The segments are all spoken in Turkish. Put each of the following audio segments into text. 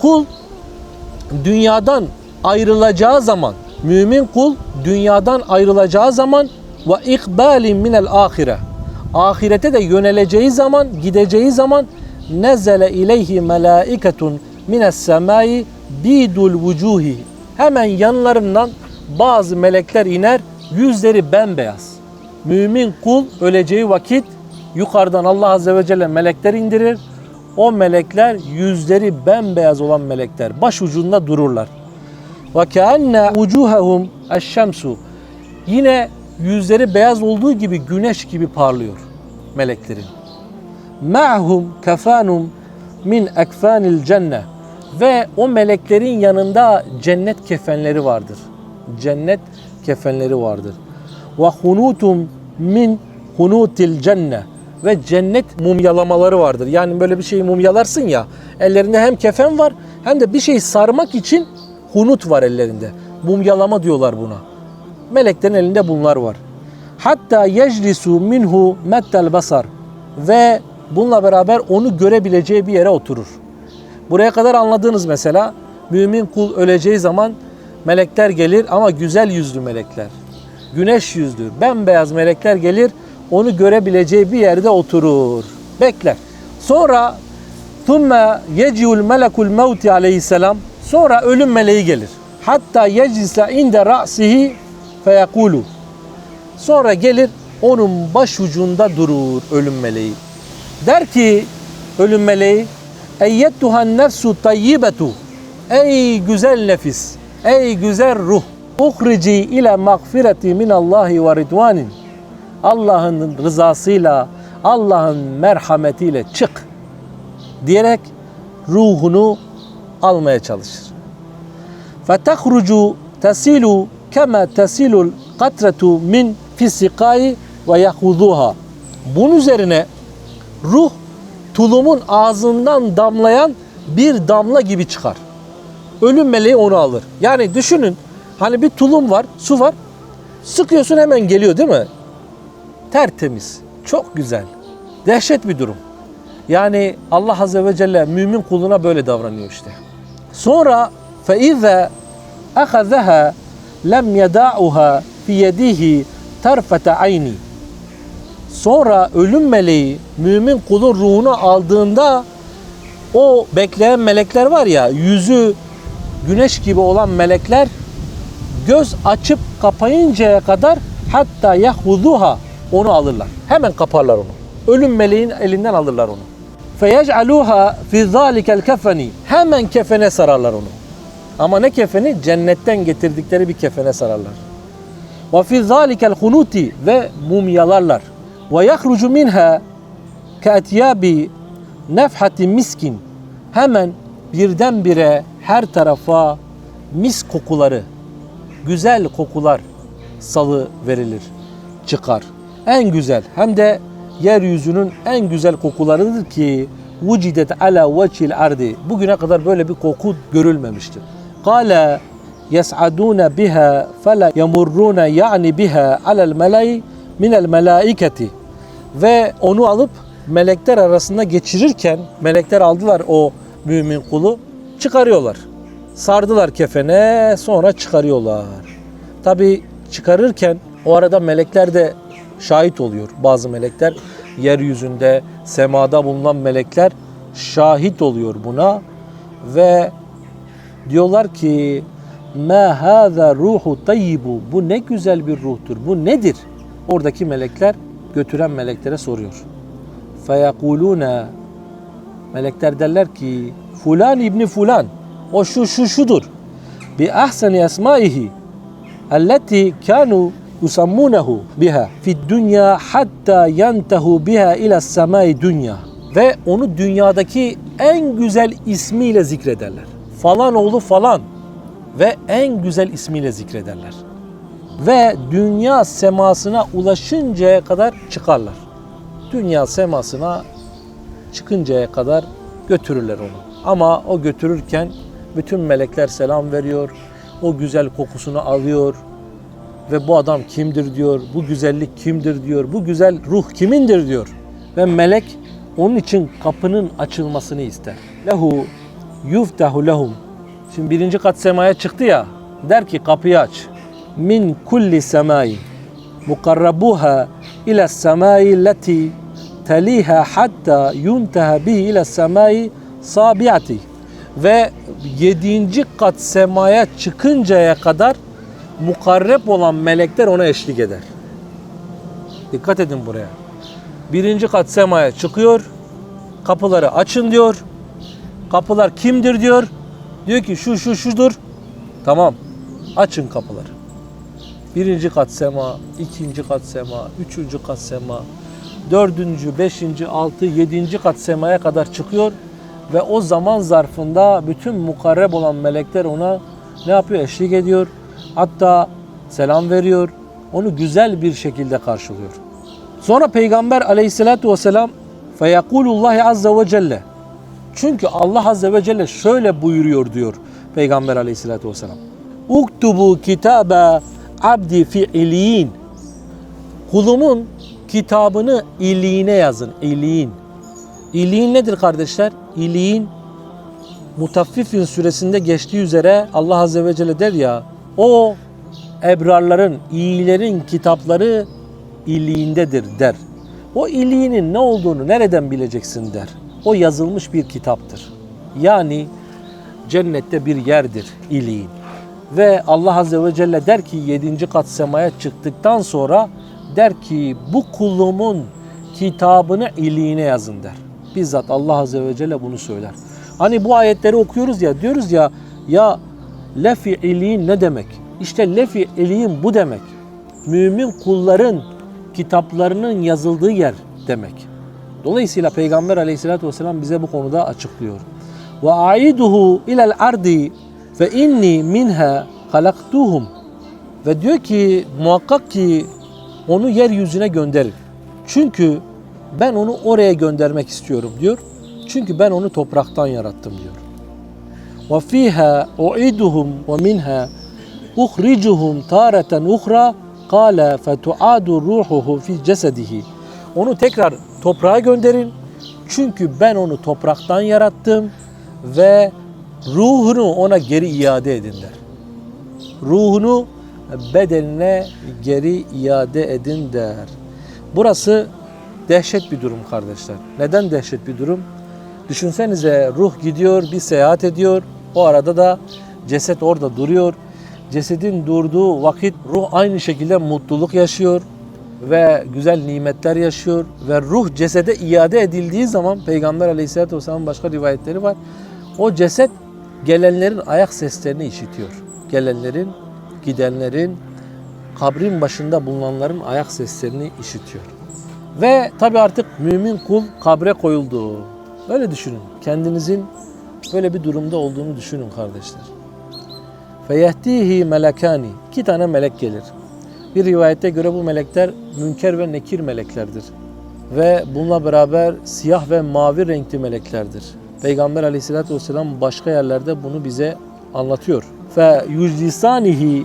kul dünyadan ayrılacağı zaman mümin kul dünyadan ayrılacağı zaman ve ikbalin minel ahire. Ahirete de yöneleceği zaman gideceği zaman nezele ileyhi melaiketun mines semai bidul vucuhi hemen yanlarından bazı melekler iner yüzleri bembeyaz. Mümin kul öleceği vakit yukarıdan Allah Azze ve Celle melekler indirir. O melekler yüzleri bembeyaz olan melekler baş ucunda dururlar. Ve keenne vucuhehum eşşemsu. Yine yüzleri beyaz olduğu gibi güneş gibi parlıyor meleklerin. Ma'hum kefanum min ekfanil cenne. Ve o meleklerin yanında cennet kefenleri vardır. Cennet kefenleri vardır. Ve hunutum min hunutil cenne. Ve cennet mumyalamaları vardır. Yani böyle bir şeyi mumyalarsın ya. Ellerinde hem kefen var hem de bir şeyi sarmak için hunut var ellerinde. Mumyalama diyorlar buna. Meleklerin elinde bunlar var. Hatta yeclisu minhu mettel basar ve bununla beraber onu görebileceği bir yere oturur. Buraya kadar anladığınız mesela mümin kul öleceği zaman melekler gelir ama güzel yüzlü melekler. Güneş yüzlü, bembeyaz melekler gelir onu görebileceği bir yerde oturur. Bekler. Sonra ثُمَّ يَجِيُ الْمَلَكُ الْمَوْتِ aleyhisselam Sonra ölüm meleği gelir. Hatta yeclise inde ra'sihi feyekulu. Sonra gelir onun baş ucunda durur ölüm meleği. Der ki ölüm meleği eyyettuhan nefsu tayyibetu Ey güzel nefis, ey güzel ruh. Uhrici ile mağfireti min Allahi ve ridvanin. Allah'ın rızasıyla, Allah'ın merhametiyle çık diyerek ruhunu almaya çalışır. فَتَخْرُجُ تَسِيلُ كَمَا تَسِيلُ الْقَطْرَةُ مِنْ فِسِقَاءِ وَيَخُذُوهَا Bunun üzerine ruh tulumun ağzından damlayan bir damla gibi çıkar. Ölüm meleği onu alır. Yani düşünün hani bir tulum var, su var. Sıkıyorsun hemen geliyor değil mi? Tertemiz, çok güzel. Dehşet bir durum. Yani Allah Azze ve Celle mümin kuluna böyle davranıyor işte. Sonra فَاِذَا اَخَذَهَا لَمْ يَدَعُهَا فِي يَدِهِ تَرْفَةَ عَيْنِ Sonra ölüm meleği mümin kulun ruhunu aldığında o bekleyen melekler var ya yüzü güneş gibi olan melekler göz açıp kapayıncaya kadar hatta yahvuzuha onu alırlar. Hemen kaparlar onu. Ölüm meleğin elinden alırlar onu. Feyec'aluha fi zalikel kefeni. Hemen kefene sararlar onu. Ama ne kefeni? Cennetten getirdikleri bir kefene sararlar. Fi zalikel hunuti ve mumyalarlar. Yahrucu minha ke'etyabi nefhati miskin. Hemen birdenbire her tarafa mis kokuları, güzel kokular salı verilir, çıkar. En güzel hem de yeryüzünün en güzel kokularıdır ki vucidet ala vecihil ardi. Bugüne kadar böyle bir koku görülmemiştir. Kale yes'aduna biha fela yamurruna yani biha alel melai minel melaiketi. Ve onu alıp melekler arasında geçirirken melekler aldılar o mümin kulu çıkarıyorlar. Sardılar kefene sonra çıkarıyorlar. Tabi çıkarırken o arada melekler de şahit oluyor. Bazı melekler yeryüzünde, semada bulunan melekler şahit oluyor buna ve diyorlar ki ma hâzâ ruhu tayyibu bu ne güzel bir ruhtur. Bu nedir? Oradaki melekler götüren meleklere soruyor. Feyekulûne melekler derler ki fulan ibni fulan o şu şu şudur. Bi ahseni esmaihi elleti kanu yusammunehu biha fi dünya hatta yantahu biha ila semai dünya ve onu dünyadaki en güzel ismiyle zikrederler. Falan oğlu falan ve en güzel ismiyle zikrederler. Ve dünya semasına ulaşıncaya kadar çıkarlar. Dünya semasına çıkıncaya kadar götürürler onu. Ama o götürürken bütün melekler selam veriyor. O güzel kokusunu alıyor ve bu adam kimdir diyor, bu güzellik kimdir diyor, bu güzel ruh kimindir diyor. Ve melek onun için kapının açılmasını ister. Lehu yuftahu lehum. Şimdi birinci kat semaya çıktı ya. Der ki kapıyı aç. Min kulli semai mukarrabuha ila semai leti teliha hatta yuntaha bihi ila semai sabiati. Ve yedinci kat semaya çıkıncaya kadar mukarreb olan melekler ona eşlik eder. Dikkat edin buraya. Birinci kat semaya çıkıyor. Kapıları açın diyor. Kapılar kimdir diyor. Diyor ki şu şu şudur. Tamam. Açın kapıları. Birinci kat sema, ikinci kat sema, üçüncü kat sema, dördüncü, beşinci, altı, yedinci kat semaya kadar çıkıyor. Ve o zaman zarfında bütün mukarreb olan melekler ona ne yapıyor? Eşlik ediyor. Hatta selam veriyor. Onu güzel bir şekilde karşılıyor. Sonra Peygamber aleyhissalatu vesselam feyekulullah azze ve celle çünkü Allah azze ve celle şöyle buyuruyor diyor Peygamber aleyhissalatu vesselam. Uktubu kitabe abdi fi iliyin. Kulumun kitabını iliğine yazın. İliğin. İliğin nedir kardeşler? İliğin Mutaffifin suresinde geçtiği üzere Allah azze ve celle der ya o ebrarların, iyilerin kitapları iliğindedir der. O iliğinin ne olduğunu nereden bileceksin der. O yazılmış bir kitaptır. Yani cennette bir yerdir iliğin. Ve Allah Azze ve Celle der ki 7. kat semaya çıktıktan sonra der ki bu kulumun kitabını iliğine yazın der. Bizzat Allah Azze ve Celle bunu söyler. Hani bu ayetleri okuyoruz ya diyoruz ya ya lefi iliğin ne demek? İşte lefi iliğin bu demek. Mümin kulların kitaplarının yazıldığı yer demek. Dolayısıyla Peygamber aleyhissalatü vesselam bize bu konuda açıklıyor. Ve aiduhu ilel ardi fe inni minha halaktuhum. Ve diyor ki muhakkak ki onu yeryüzüne gönderin. Çünkü ben onu oraya göndermek istiyorum diyor. Çünkü ben onu topraktan yarattım diyor. Uiduhum ve minha uhricuhum tareten uhra kâle fetuadu ruhuhu fi cesedihi. Onu tekrar toprağa gönderin. Çünkü ben onu topraktan yarattım ve ruhunu ona geri iade edin der. Ruhunu bedenine geri iade edin der. Burası dehşet bir durum kardeşler. Neden dehşet bir durum? Düşünsenize ruh gidiyor, bir seyahat ediyor. O arada da ceset orada duruyor. Cesedin durduğu vakit ruh aynı şekilde mutluluk yaşıyor ve güzel nimetler yaşıyor ve ruh cesede iade edildiği zaman Peygamber Aleyhisselatü Vesselam'ın başka rivayetleri var. O ceset gelenlerin ayak seslerini işitiyor. Gelenlerin, gidenlerin, kabrin başında bulunanların ayak seslerini işitiyor. Ve tabi artık mümin kul kabre koyuldu. Böyle düşünün. Kendinizin böyle bir durumda olduğunu düşünün kardeşler. Feyehtihi melekani. İki tane melek gelir. Bir rivayette göre bu melekler münker ve nekir meleklerdir. Ve bununla beraber siyah ve mavi renkli meleklerdir. Peygamber aleyhissalatü vesselam başka yerlerde bunu bize anlatıyor. Fe yüzlisanihi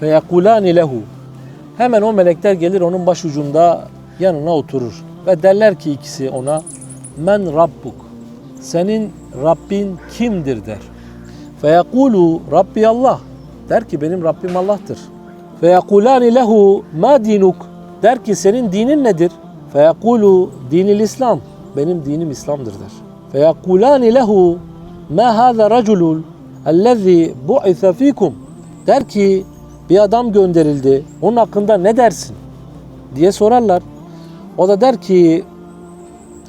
fe yekulani lehu. Hemen o melekler gelir onun başucunda yanına oturur. Ve derler ki ikisi ona men rabbuk. Senin Rabbin kimdir der. Feyekulu Rabbi Allah. Der ki benim Rabbim Allah'tır. Feyekulani lehu ma dinuk. Der ki senin dinin nedir? Feyekulu dinil İslam. Benim dinim İslam'dır der. Feyekulani lehu ma hâze raculul ellezî bu'ise fikum. Der ki bir adam gönderildi. Onun hakkında ne dersin? diye sorarlar. O da der ki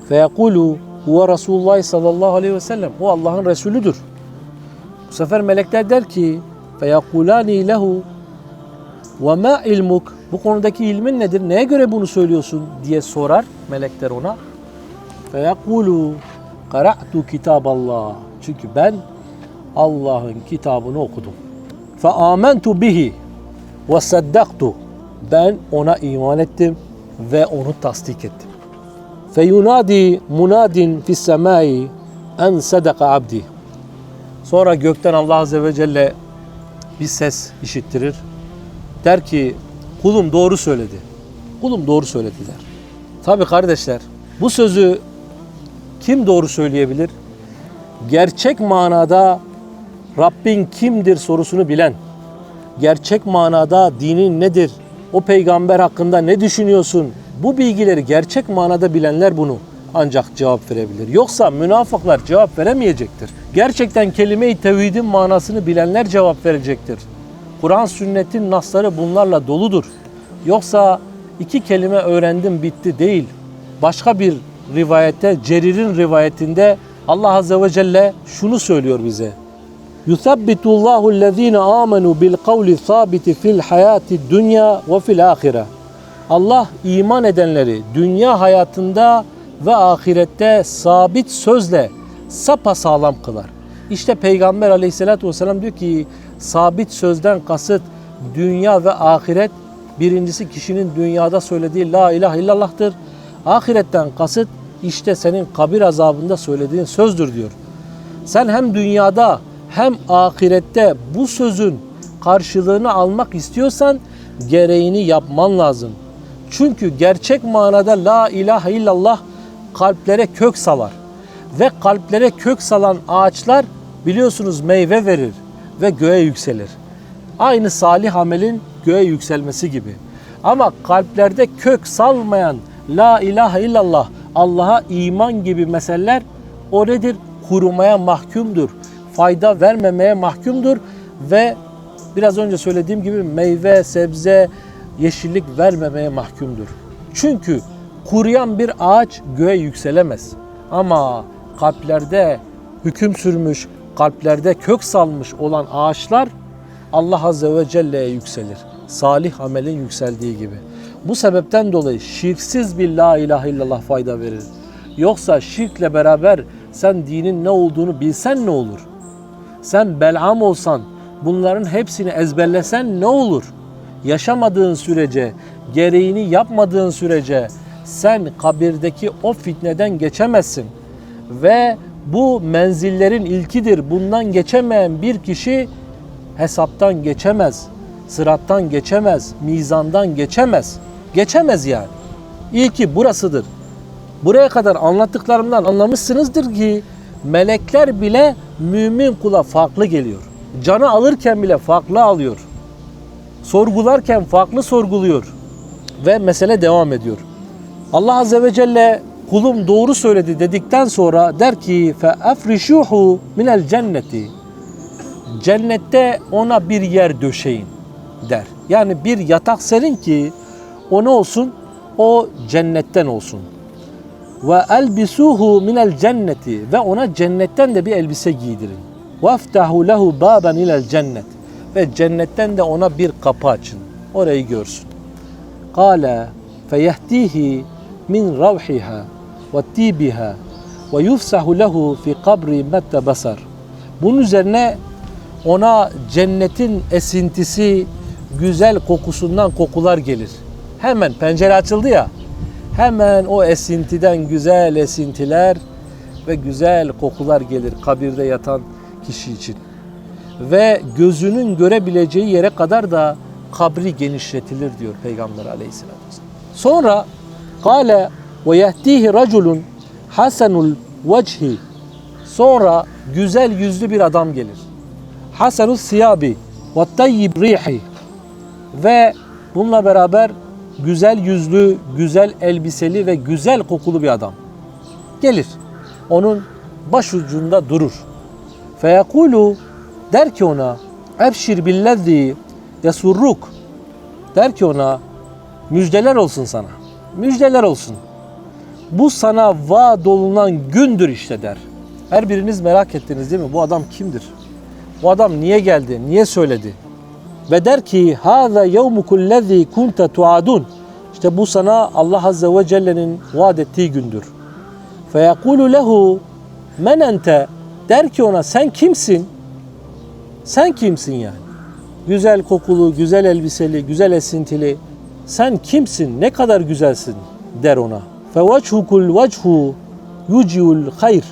feyekulu huve Resulullah sallallahu aleyhi ve sellem. O Allah'ın Resulüdür. Bu sefer melekler der ki feyekulani lehu ve ma ilmuk bu konudaki ilmin nedir? Neye göre bunu söylüyorsun diye sorar melekler ona. Feyekulu qara'tu kitaballah. Çünkü ben Allah'ın kitabını okudum. Fe amentu bihi ve saddaktu. Ben ona iman ettim ve onu tasdik ettim. Fe yunadi munadin fis semai en sadaka abdi. Sonra gökten Allah Azze ve Celle bir ses işittirir. Der ki kulum doğru söyledi. Kulum doğru söyledi der. Tabi kardeşler bu sözü kim doğru söyleyebilir? gerçek manada Rabbin kimdir sorusunu bilen, gerçek manada dinin nedir, o peygamber hakkında ne düşünüyorsun? Bu bilgileri gerçek manada bilenler bunu ancak cevap verebilir. Yoksa münafıklar cevap veremeyecektir. Gerçekten kelime-i tevhidin manasını bilenler cevap verecektir. Kur'an sünnetin nasları bunlarla doludur. Yoksa iki kelime öğrendim bitti değil. Başka bir rivayette, Cerir'in rivayetinde Allah Azze ve Celle şunu söylüyor bize. يثبت الله الذين آمنوا بالقول الثابت في الحياة الدنيا وفي الآخرة. Allah iman edenleri dünya hayatında ve ahirette sabit sözle sapasağlam kılar. İşte Peygamber aleyhissalatü vesselam diyor ki sabit sözden kasıt dünya ve ahiret birincisi kişinin dünyada söylediği la ilahe illallah'tır. Ahiretten kasıt işte senin kabir azabında söylediğin sözdür diyor. Sen hem dünyada hem ahirette bu sözün karşılığını almak istiyorsan gereğini yapman lazım. Çünkü gerçek manada la ilahe illallah kalplere kök salar. Ve kalplere kök salan ağaçlar biliyorsunuz meyve verir ve göğe yükselir. Aynı salih amelin göğe yükselmesi gibi. Ama kalplerde kök salmayan la ilahe illallah Allah'a iman gibi meseleler o nedir? Kurumaya mahkumdur. Fayda vermemeye mahkumdur ve biraz önce söylediğim gibi meyve, sebze, yeşillik vermemeye mahkumdur. Çünkü kuruyan bir ağaç göğe yükselemez. Ama kalplerde hüküm sürmüş, kalplerde kök salmış olan ağaçlar Allah Azze ve Celle'ye yükselir. Salih amelin yükseldiği gibi. Bu sebepten dolayı şirksiz bir la ilahe illallah fayda verir. Yoksa şirkle beraber sen dinin ne olduğunu bilsen ne olur? Sen Bel'am olsan, bunların hepsini ezberlesen ne olur? Yaşamadığın sürece, gereğini yapmadığın sürece sen kabirdeki o fitneden geçemezsin. Ve bu menzillerin ilkidir. Bundan geçemeyen bir kişi hesaptan geçemez, sırattan geçemez, mizandan geçemez. Geçemez yani. İlki burasıdır. Buraya kadar anlattıklarımdan anlamışsınızdır ki melekler bile mümin kula farklı geliyor. Canı alırken bile farklı alıyor. Sorgularken farklı sorguluyor. Ve mesele devam ediyor. Allah Azze ve Celle kulum doğru söyledi dedikten sonra der ki fe efrişuhu minel cenneti cennette ona bir yer döşeyin der. Yani bir yatak serin ki o ne olsun? O cennetten olsun. Ve elbisuhu minel cenneti ve ona cennetten de bir elbise giydirin. Veftahu lehu baben ilel cennet ve cennetten de ona bir kapı açın. Orayı görsün. Kale feyehdihi min ravhiha ve tibiha ve yufsahu lehu fi kabri mette basar. Bunun üzerine ona cennetin esintisi, güzel kokusundan kokular gelir. Hemen pencere açıldı ya, hemen o esintiden güzel esintiler ve güzel kokular gelir kabirde yatan kişi için. Ve gözünün görebileceği yere kadar da kabri genişletilir diyor Peygamber aleyhisselatü vesselam. Sonra kale ve yehdihi raculun hasenul vecihi sonra güzel yüzlü bir adam gelir. Hasenul siyabi ve tayyib rihi ve bununla beraber güzel yüzlü, güzel elbiseli ve güzel kokulu bir adam gelir. Onun başucunda durur. Feyekulu der ki ona ebşir billezzi yasurruk der ki ona müjdeler olsun sana. Müjdeler olsun. Bu sana vaad olunan gündür işte der. Her biriniz merak ettiniz değil mi? Bu adam kimdir? Bu adam niye geldi? Niye söyledi? Ve der ki hâzâ yevmukullezî kunte tuadun. İşte bu sana Allah Azze ve Celle'nin vaat ettiği gündür. Feyekulu lehu men ente der ki ona sen kimsin? Sen kimsin yani? Güzel kokulu, güzel elbiseli, güzel esintili. Sen kimsin? Ne kadar güzelsin der ona. Fevechukul vechu yuciul hayr.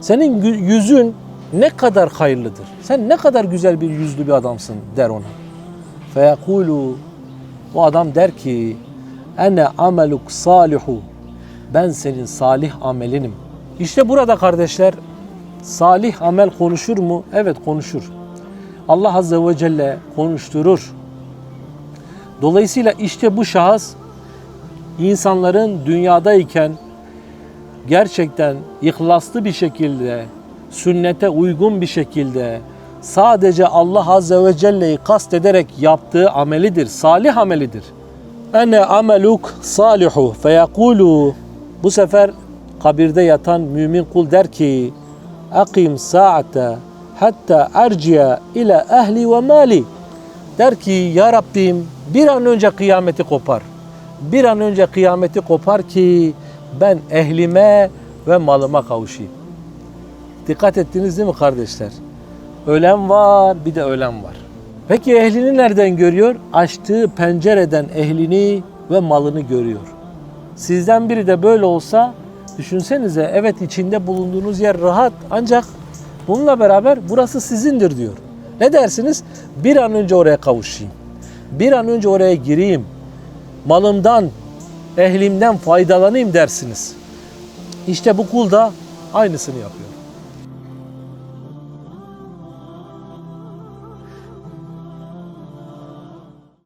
Senin yüzün ne kadar hayırlıdır. Sen ne kadar güzel bir yüzlü bir adamsın der ona. Feyekulu o adam der ki ene ameluk salihu ben senin salih amelinim. İşte burada kardeşler salih amel konuşur mu? Evet konuşur. Allah Azze ve Celle konuşturur. Dolayısıyla işte bu şahıs insanların dünyadayken gerçekten ihlaslı bir şekilde, sünnete uygun bir şekilde sadece Allah Azze ve Celle'yi kastederek yaptığı amelidir, salih amelidir. Ene ameluk salihu feyekulu bu sefer kabirde yatan mümin kul der ki akim saate hatta erciye ile ehli ve mali der ki ya Rabbim bir an önce kıyameti kopar. Bir an önce kıyameti kopar ki ben ehlime ve malıma kavuşayım. Dikkat ettiniz değil mi kardeşler? Ölen var bir de ölen var. Peki ehlini nereden görüyor? Açtığı pencereden ehlini ve malını görüyor. Sizden biri de böyle olsa düşünsenize evet içinde bulunduğunuz yer rahat ancak bununla beraber burası sizindir diyor. Ne dersiniz? Bir an önce oraya kavuşayım. Bir an önce oraya gireyim. Malımdan, ehlimden faydalanayım dersiniz. İşte bu kul da aynısını yapıyor.